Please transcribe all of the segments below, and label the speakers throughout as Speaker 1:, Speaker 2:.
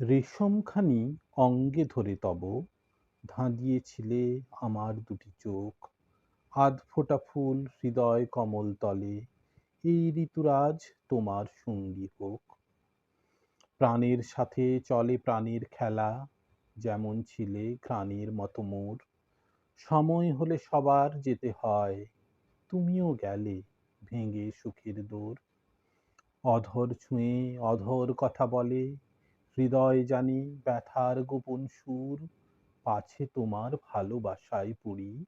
Speaker 1: রেশমখানি অঙ্গে ধরে তব, ধাঁধিয়েছিলে আমার দুটি চোখ। আধ ফোটা ফুল হৃদয় কমল তলে, এই ঋতুরাজ তোমার সঙ্গী হোক। প্রাণের সাথে চলে প্রাণের খেলা, যেমন ছিলে ঘ্রাণের মতো মোর। সময় হলে সবার যেতে হয়, তুমিও গেলে ভেঙে সুখের দোর। অধর ছুঁয়ে অধর কথা বলে হৃদয় জানি ব্যথার গোপন সুর, পাছে তোমার ভালোবাসায় পড়ি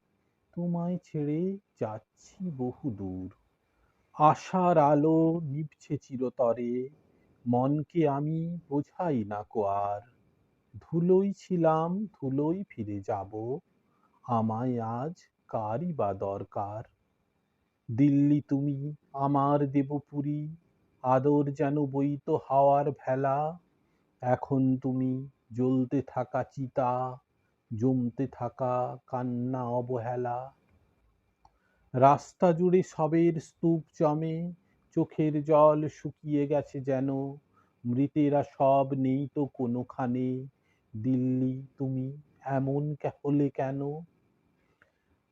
Speaker 1: তোমায় ছেড়ে যাচ্ছি বহু দূর। আশার আলো নিভছে চিরতরে, মনকে আমি বোঝাই না কো আর। ধুলোই ছিলাম ধুলোই ফিরে যাব, আমায় আজ কারই বা দরকার? দিল্লি তুমি, আমার দেবপুরী, আদর যেন বইত হাওয়ার ভেলা এখন তুমি জ্বলতে থাকা চিতা, জমতে থাকা কান্না অবহেলা। রাস্তা জুড়ে সবের স্তূপ জমে, চোখের জল শুকিয়ে গেছে যেন। মৃতেরা সব নেই তো কোনোখানে, দিল্লি তুমি এমন হলে কেন?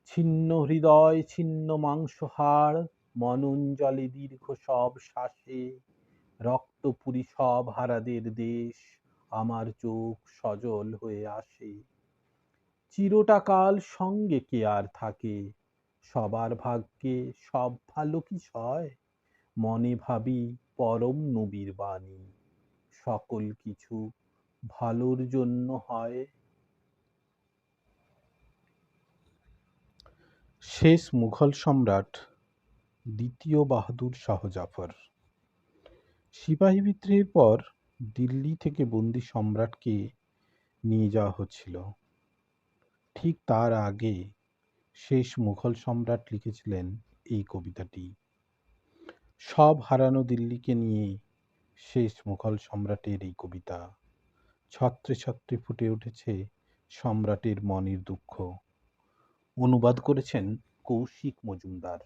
Speaker 1: ছিন্ন হৃদয়, ছিন্ন মাংস হাড় মনন জলে দীর্ঘ সব শ্বাসে। রক্তপুরী সব হারাদের দেশ আমার চোখ সজল হয়ে আসে। চিরটা কাল সঙ্গে কে আর থাকে? সবার ভাগ্যে সব ভালো কি সয়? মনে ভাবি পরম নবীর বাণী, সকল কিছু ভালোর জন্য হয়। শেষ মুঘল সম্রাট দ্বিতীয় বাহাদুর শাহ জাফর। সিপাহী বিদ্রোহের পর দিল্লি থেকে বন্দি সম্রাটকে নিয়ে যাওয়া হচ্ছিল। ঠিক তার আগে শেষ মুঘল সম্রাট লিখেছিলেন এই কবিতাটি। সব হারানো দিল্লিকে নিয়ে শেষ মুঘল সম্রাটের এই কবিতা। ছত্রে ছত্রে ফুটে উঠেছে সম্রাটের মনের দুঃখ। অনুবাদ করেছেন কৌশিক মজুমদার।